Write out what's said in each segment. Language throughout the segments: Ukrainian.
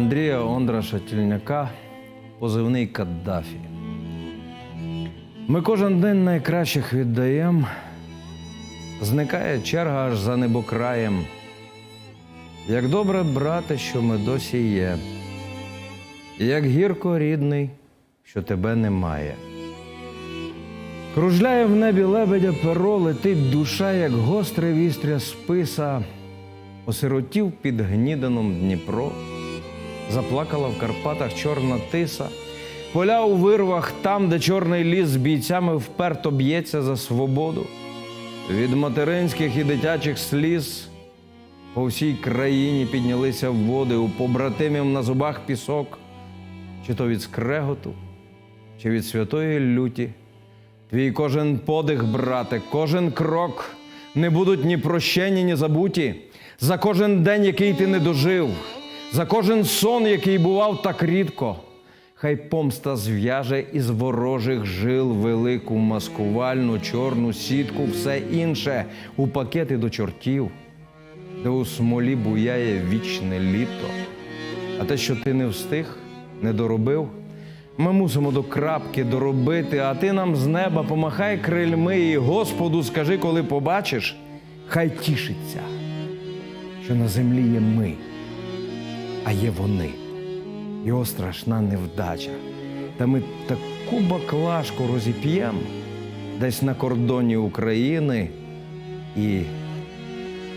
Андрія Ондраша Тільняка, позивний Каддафі. Ми кожен день найкращих віддаєм. Зникає черга аж за небокраєм. Як добре, брате, що ми досі є, як гірко рідний, що тебе немає. Кружляє в небі лебедя перо, летить душа, як гостре вістря списа, осиротів під гнідином Дніпро, заплакала в Карпатах чорна тиса, поля у вирвах, там, де чорний ліс з бійцями вперто б'ється за свободу. Від материнських і дитячих сліз по всій країні піднялися води, у побратимів на зубах пісок, чи то від скреготу, чи від святої люті. Твій кожен подих, брате, кожен крок не будуть ні прощені, ні забуті. За кожен день, який ти не дожив, за кожен сон, який бував так рідко. Хай помста зв'яже із ворожих жил велику маскувальну чорну сітку, все інше у пакети до чортів, де у смолі буяє вічне літо. А те, що ти не встиг, не доробив, ми мусимо до крапки доробити, а ти нам з неба помахай крильми і Господу скажи, коли побачиш, хай тішиться, що на землі є ми, а є вони. Його страшна невдача. Та ми таку баклажку розіп'єм десь на кордоні України і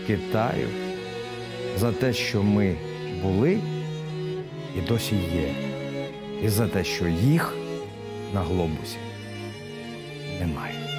Китаю за те, що ми були і досі є, і за те, що їх на глобусі немає.